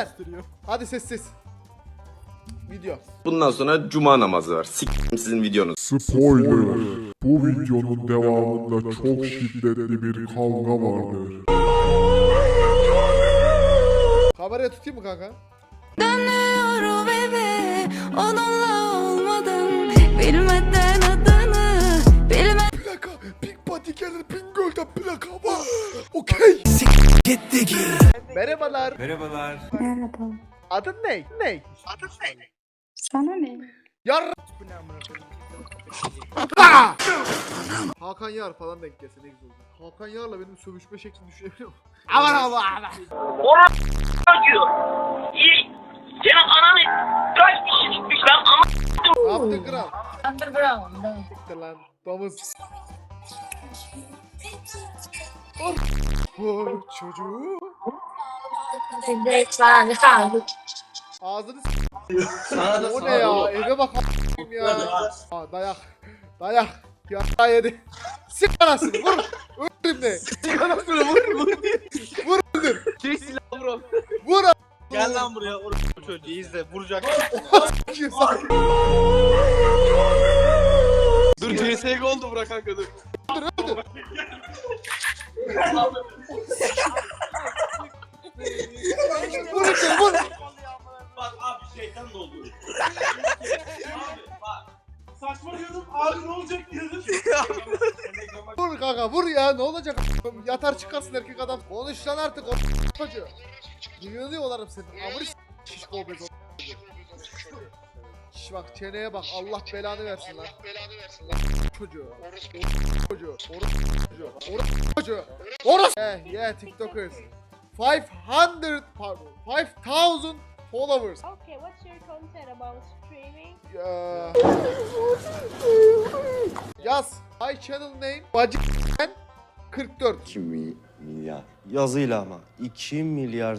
Beyler. Hadi ses ses. Video. Bundan sonra cuma namazı var. Siktim sizin videonuz. Spoiler. Bu videonun devamında çok şiddetli bir kavga vardır. Kameraya tutayım mı kanka? Dönüyorum eve onunla Gelir. Pink Girl'den plaka var. Okey. Merhabalar. Merhabalar. Merhaba. Adın ne? Ne? Sana ne? Yar. Hakan Yar falan denk gelse ne güzel olur. Hakan Yar'la benim sövüşme şeklini düşünebiliyor musun? Aman Allah Allah. diyor. İyi. Senin ananı kaç kişi tutmuş lan Ne yaptın kral? Lan. Domuz. Oh. Oh, çocuğu. Ağzını s- O ne ya? Eve bak a**ayım ya. Aa, dayak. Dayak. Ya yedi. Sik anasını vur. Öldürüm de. Sik anasını vur vur. Vur öldür. Çek silahı vur. Vur. Gel lan buraya. Orası çocuğu izle. Vuracak. Dur CSG oldu bırak kanka dur. Vur öldür vur. Bak abi şeytan doldu. abi bak. Saçma diyordum abi ne olacak diyordum. Vur kanka vur ya ne olacak? Yatar çıkarsın erkek adam. Konuş lan artık o çocuğu. Duyuyorlarım seni. Amır şişko obez bak çeneye bak Allah belanı versin lan. Çocuğu. Çocuğu. Orası çocuğu. Orası çocuğu. Orası. Yeah, yeah TikTokers. 500 pardon 5000 followers. Okay, what's your content about streaming? Ya. Yaz. My channel name Bacı 44. 2 mi- milyar. Yazıyla ama 2 milyar.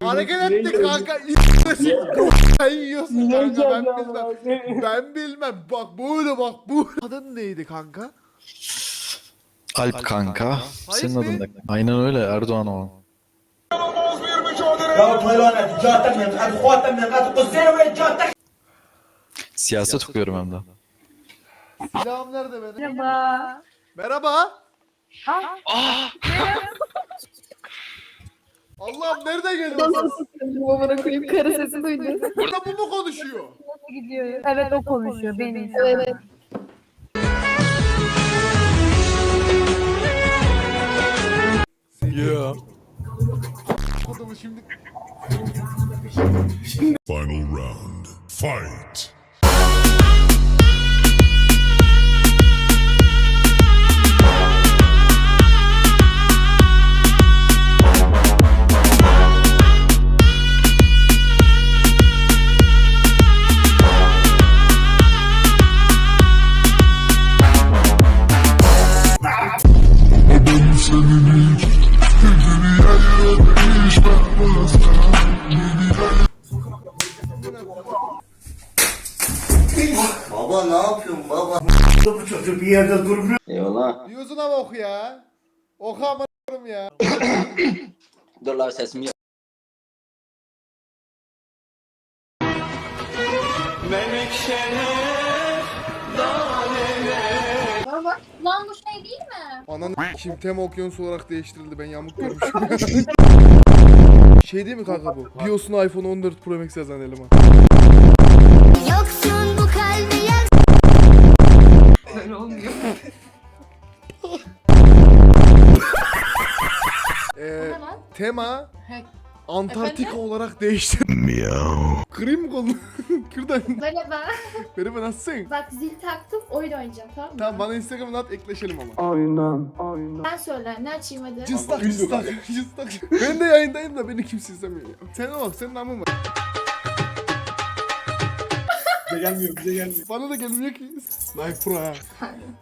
Hareket ettik kanka. Sen yiyorsun kanka ben bilmem. Ben bilmem. Bak böyle bak bu. Adın neydi kanka? Alp kanka. Senin adın ne? Aynen öyle Erdoğan o. Siyaset okuyorum hem de. Silahım nerede benim? Merhaba. Merhaba. Allah'ım nerede geliyorsun? Babana koyayım karı sesi duydum. Burada bu mu konuşuyor? Gidiyor. Evet o konuşuyor benim. Evet. Yeah. Final round. Fight. Çocuk bir yerde durmuyor. Eyvallah. diyorsun ama oku ya. Oku ama ya. Dur lan sesimi Lan bu şey değil mi? Ananı kim Tema Okyanus olarak değiştirildi ben yamuk görmüşüm. şey değil mi kanka bu? BIOS'una iPhone 14 Pro Max yazan eleman. Yoksun tema. Antarktika Efendim? olarak değişti. Kırayım mı kolunu? Kürdan. Merhaba. Merhaba nasılsın? Bak zil taktım oyun oynayacağım tamam mı? Tamam bana Instagram'dan at ekleşelim ama. Ben söyle ne açayım hadi. Cıstak cıstak cıstak. Ben de yayındayım da beni kimse izlemiyor. ya. Sen bak senin namın var. Bize gelmiyor bize gelmiyor. Bana da gelmiyor ki. Pro ha.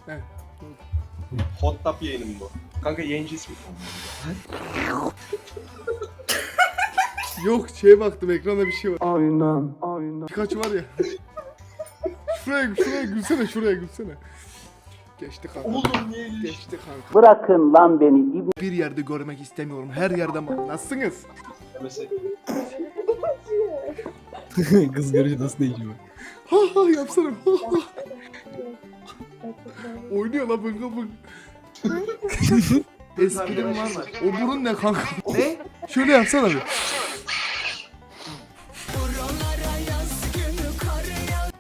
He. Hot tap yayınım bu. Kanka yayıncı ismi. Yok şeye baktım ekranda bir şey var. Aynen aynen. Birkaç var ya. şuraya şuraya gülsene şuraya gülsene. Geçti kanka. Oğlum niye Geçti kanka. Bırakın lan beni. Bir yerde görmek istemiyorum. Her yerde ma- Nasılsınız? Mesela Kız görünce nasıl değişiyor? Ha ha yapsana. Ha, ha. Oynuyor lan bıngı bıng. Esprim var mı? O burun ne kanka? Ne? Şöyle yapsana bir.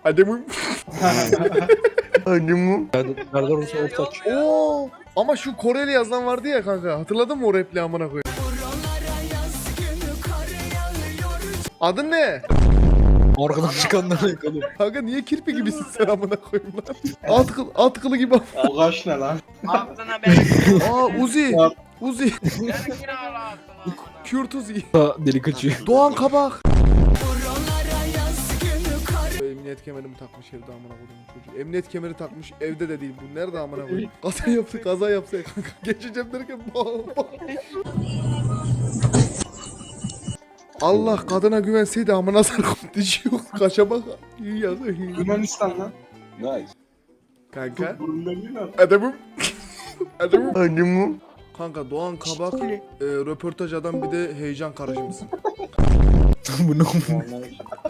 Ademim. Ademim. Serdar olsa ortaç. Oo. Ama şu Koreli yazan vardı ya kanka. Hatırladın mı o repliği amına koyayım? Adın ne? Arkadan çıkanlara yakalım. Kanka niye kirpi gibisin sen amına koyayım lan? At, kıl, kılı gibi. o kaş ne lan? Aa Uzi. Uzi. Kürt Uzi. Deli kaçıyor. Doğan Kabak. Emniyet kemerimi takmış evde amına koydum çocuğu. Emniyet kemeri takmış evde de değil bu. Nerede amına koyayım? Kaza yaptı kaza yapsa ya kanka. Geçeceğim derken. Allah kadına güvenseydi amına sarkıp dişi yok. Kaşa bak. İyi yazıyor. Yunanistan lan. Kanka. Değil mi? Adamım. Adamım. Adamım. Kanka Doğan Kabak e, röportaj adam bir de heyecan karışımsın. Bu ne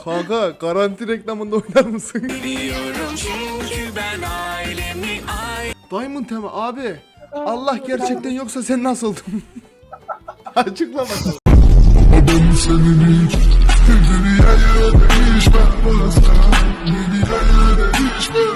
Kanka garanti reklamında oynar mısın? Diamond tema abi. Allah gerçekten yoksa sen nasıldın? Açıkla bakalım. Dünyaya değişmem lazım. Dünyaya değişmem